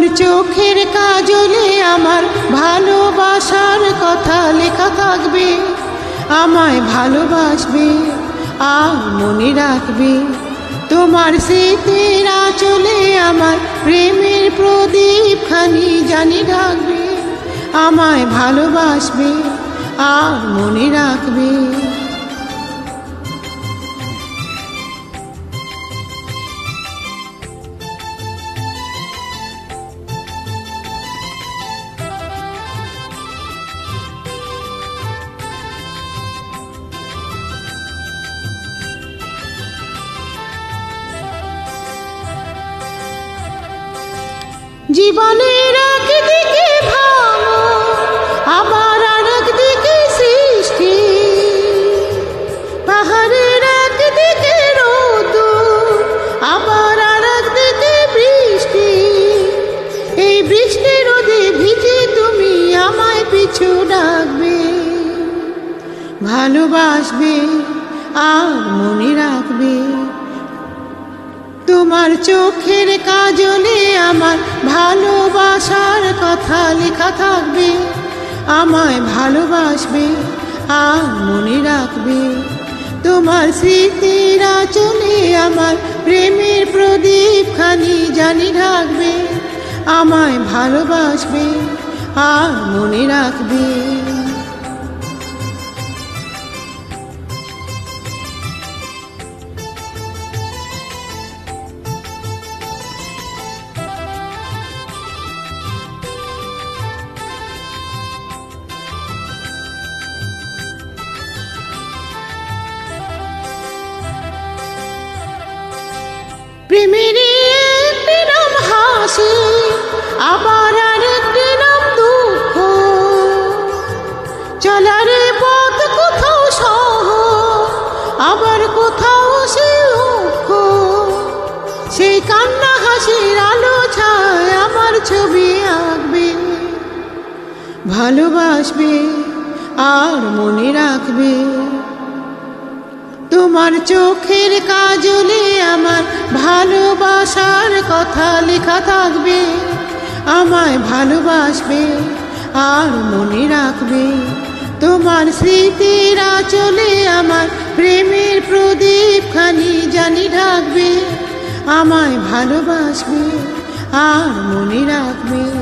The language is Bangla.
চোখের কাজলে আমার ভালোবাসার কথা লেখা থাকবে। আমায় ভালোবাসবে, আর মনে রাখবে। তোমার স্মৃতির চলে আমার প্রেমের প্রদীপ খানি জানি রাখবে আমায় ভালোবাসবে, আর মনে রাখবে। জীবনের একদিকে ভাঙো আবার আর একদিকে সৃষ্টি। পাহাড়ের একদিকে রোদ, আবার আর একদিকে বৃষ্টি। এই বৃষ্টি রোদে ভিজে তুমি আমায় পিছু ডাকবে, ভালোবাসবে আর মনে রাখবে। তোমার চোখের কাজলে আমার ভালোবাসার কথা লেখা থাকবে, আমায় ভালোবাসবে, আর মনে রাখবে। তোমার স্মৃতির চলে আমার প্রেমের প্রদীপ খানি জানি রাখবে আমায় ভালোবাসবে, আর মনে রাখবে। প্রেমের নাম হাসি নাম দুঃখ। পথ কোথাও সহ কোথাও সেই কান্না হাসির আলো ছায় আমার ছবি আঁকবে, ভালোবাসবে আর মনে রাখবে। তোমার চোখের কাজলে আমার ভালোবাসার কথা লেখা থাকবে, আমায় ভালোবাসবে আর মনে রাখবে। তোমার স্মৃতির আচলে আমার প্রেমের প্রদীপ খানি জানি রাখবে আমায় ভালোবাসবে আর মনে রাখবে।